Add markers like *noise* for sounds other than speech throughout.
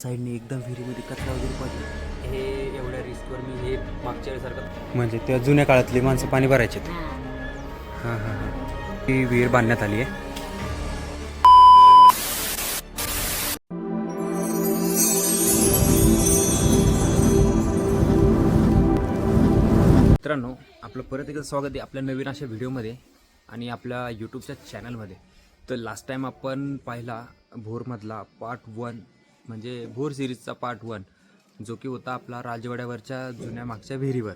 साईडने एकदम विहिरीमध्ये कचरा वगैरे पडला. हे एवढ्या रिस्कवर मी हे मागच्या वेळेसारखं म्हणजे त्या जुन्या काळातली माणसं पाणी भरायचे. हां. हां हां विहीर बांधण्यात आली आहे. मित्रांनो आपलं परत एकदा स्वागत आहे आपल्या नवीन अशा व्हिडिओमध्ये आणि आपल्या यूट्यूबच्या चॅनलमध्ये तर लास्ट टाईम आपण पाहिला भोरमधला पार्ट वन म्हणजे भोर सिरीजचा पार्ट वन जो की होता आपला राजवाड्यावरच्या जुन्या मागच्या विहिरीवर.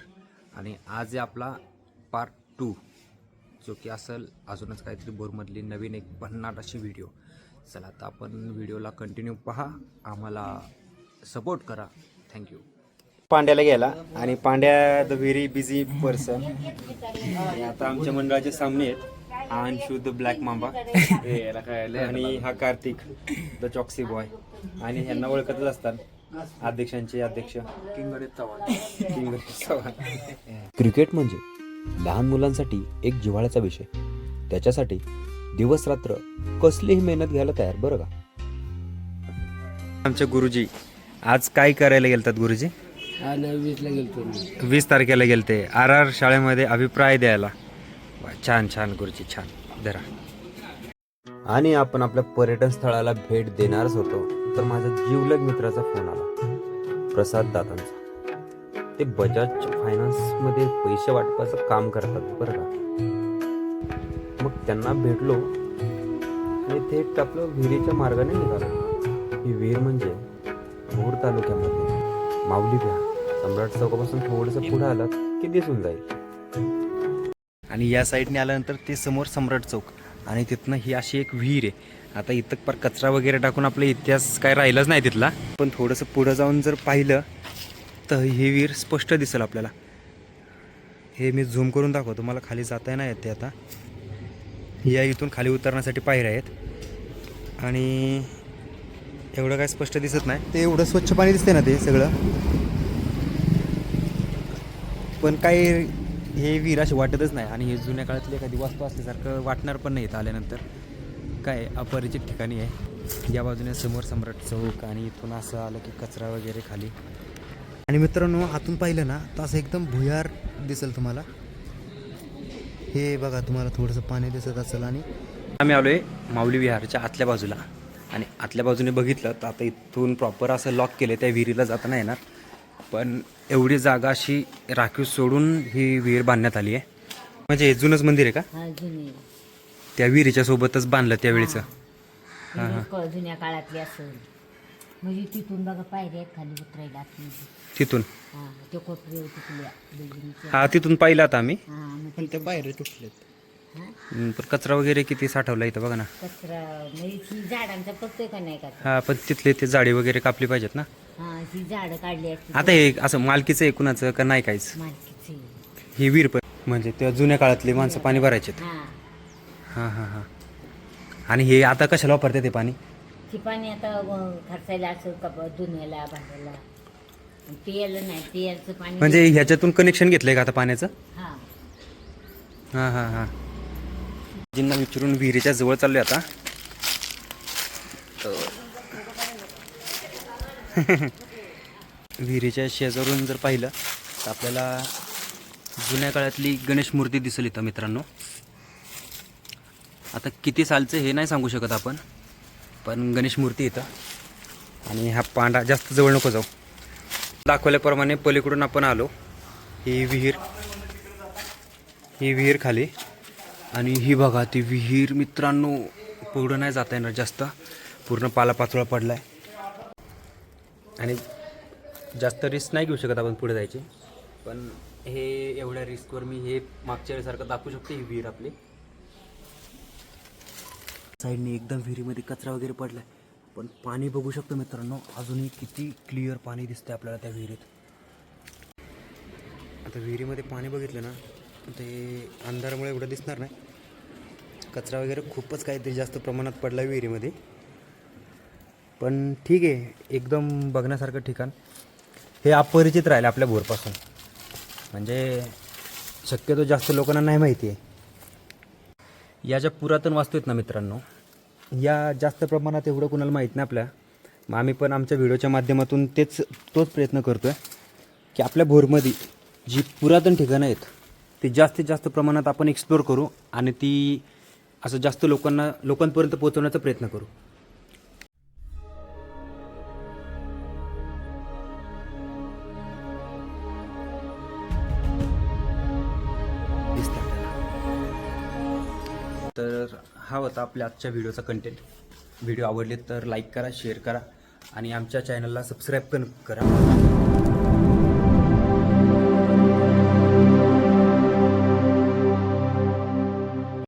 आणि आज आहे आपला पार्ट टू जो की असेल अजूनच काहीतरी बोरमधली नवीन एक भन्नाट अशी व्हिडिओ चला आता आपण व्हिडिओला कंटिन्यू पहा. आम्हाला सपोर्ट करा. थँक्यू पांड्याला गेला आणि Pandya the very busy person आणि आता आमच्या मंडळाचे सामने आहेत. अंशु द ब्लॅक मांबा आणि हा कार्तिक द चॉक्सी बॉय आणि ह्यांना ओळखतच असतात. अध्यक्षांचे अध्यक्ष. चव्हाण. चव्हाण. क्रिकेट म्हणजे लहान मुलांसाठी एक जिव्हाळ्याचा विषय. त्याच्यासाठी दिवस रात्र कसलीही मेहनत घ्यायला तयार बरं का? आमचे गुरुजी आज काय करायला गेलतात गुरुजी? वीस तारखेला गेलते. आर आर शाळेमध्ये अभिप्राय द्यायला. छान छान गुरुजी छान. धरा. आणि आपण आपल्या पर्यटन स्थळाला भेट देणारच होतो. तर माझ्या जीवलग मित्राचा फोन आला. प्रसाद दादांचा. ते बजाज फायनान्समध्ये पैसे वाटपाचं काम करतात बरं का? मग त्यांना भेटलो आणि थेट आपलं विहिरीच्या मार्गाने निघालो. ही विहीर म्हणजे भोर तालुक्यामध्ये माऊली घ्या सम्राट चौकापासून थोडंसं पुढे आलात की दिसून जाईल. आणि या साईडने आल्यानंतर ते समोर सम्राट चौक. आणि तिथनं ही अशी एक विहीर आहे. आता इथं पर कचरा वगैरे टाकून आपला इतिहास काय राहिलाच नाही तिथला. पण थोडंसं पुढं जाऊन जर पाहिलं तर हे विहीर स्पष्ट दिसेल आपल्याला. हे मी झूम करून दाखवतो. मला खाली जाता नाही येते आता. या इथून खाली उतरण्यासाठी पायऱ्या आहेत. आणि एवढं काय स्पष्ट दिसत नाही. ते एवढं स्वच्छ पाणी दिसते ना ते सगळं. पण काही हे विहीर अशी वाटतच नाही. आणि हे जुन्या काळातली एखादी वास्तू असल्यासारखं वाटणार पण नाही इथं आल्यानंतर. काय अपरिचित ठिकाणी आहे? या बाजूने समोर सम्राट चौक आणि इथून असं आलं की कचरा वगैरे खाली. आणि मित्रांनो आतून पाहिलं ना तर असं एकदम भुयार दिसेल तुम्हाला. हे बघा तुम्हाला थोडंसं पाणी दिसत असेल आणि आम्ही आलो आहे माऊली विहारच्या आतल्या बाजूला. आणि आतल्या बाजूने बघितलं तर आता इथून प्रॉपर असं लॉक केलं त्या विहिरीला जाता नाही येणार. पण एवढी जागा अशी राखीव सोडून ही विहीर बांधण्यात आली आहे. म्हणजे हे जुनंच मंदिर आहे का? त्या विहिरीच्या सोबतच बांधलं त्यावेळीचं. क- जुन्या काळातली असेल म्हणजे तिथून बघा पायऱ्या आहेत खाली उतरायला आतमध्ये. तिथून? हा ते कोपरे तिथल्या बिल्डिंगच्या हा तिथून पाहिलं आता आम्ही. हा मग पायरे तुटलेत हा? हम्म, पण कचरा वगैरे किती साठवला इथं बघा ना. कचरा म्हणजे ही झाडांचा पत्ते का नाही का? हा पण तिथले ते झाडी वगैरे कापली पाहिजेत ना. हा ही झाडं काढली आता हे असं मालकीचं आहे कुणाचं का नाही काहीच? मालकीची ही विहीर पण. म्हणजे त्या जुन्या काळातली माणसं पाणी भरायचे हा. हां हां हां. आणि हे आता कशाला वापरते ते पाणी? ती पाणी आता खर्चायला असं कप धुण्याला आणि पियाला नाही पियाचं पाणी म्हणजे ह्याच्यातून कनेक्शन घेतलंय का आता पाण्याचं? हा. हां हां हां. जिन्ना विचारून विहिरीच्या जवळ चाललोय आता. *laughs* विहिरीच्या शेजारून जर पाहिलं तर आपल्याला जुन्या काळातली गणेश मूर्ती दिसेल इथं मित्रांनो. आता किती सालचं हे नाही सांगू शकत आपण पण गणेश मूर्ती इथं. आणि हा पांढरा जास्त जवळ नको जाऊ. दाखवल्याप्रमाणे पलीकडून आपण आलो. ही विहीर. ही विहीर खाली. आणि ही बघा ती विहीर मित्रांनो पुढं नाही जाता येणार जास्त. पूर्ण पालापाचोळा आहे आणि जास्त रिस्क नाही घेऊ शकत आपण पुढे जायचे. पण हे एवढ्या रिस्कवर मी हे मागच्या वेळेसारखं दाखवू शकतो ही विहीर आपली. साईडने एकदम विहिरीमध्ये कचरा वगैरे पडलाय. पण पाणी बघू शकतो मित्रांनो अजूनही किती क्लिअर पाणी दिसतं आपल्याला त्या विहिरीत. आता विहिरीमध्ये पाणी बघितलं ना ते अंधारामुळे एवढं दिसणार नाही. कचरा वगैरे खूपच काहीतरी जास्त प्रमाणात पडला विहिरीमध्ये. पण ठीक आहे एकदम बघण्यासारखं ठिकाण. हे अपरिचित राहिलं आपल्या भोरपासून. म्हणजे शक्यतो जास्त लोकांना नाही माहिती आहे. या ज्या पुरातन वास्तू आहेत ना मित्रांनो या जास्त प्रमाणात एवढं कुणाला माहीत नाही आपल्या. मग आम्ही पण आमच्या व्हिडिओच्या माध्यमातून तेच तोच प्रयत्न करतो आहे की आपल्या भोरमध्ये जी पुरातन ठिकाणं आहेत ती जास्तीत जास्त प्रमाणात आपण एक्सप्लोर करू आणि ती असं जास्त लोकांना लोकांपर्यंत पोहोचवण्याचा प्रयत्न करू. तर हा होता आपल्या आजच्या व्हिडिओचा कंटेंट व्हिडिओ आवडले तर लाईक करा शेअर करा आणि आमच्या चॅनलला सबस्क्राईब पण करा.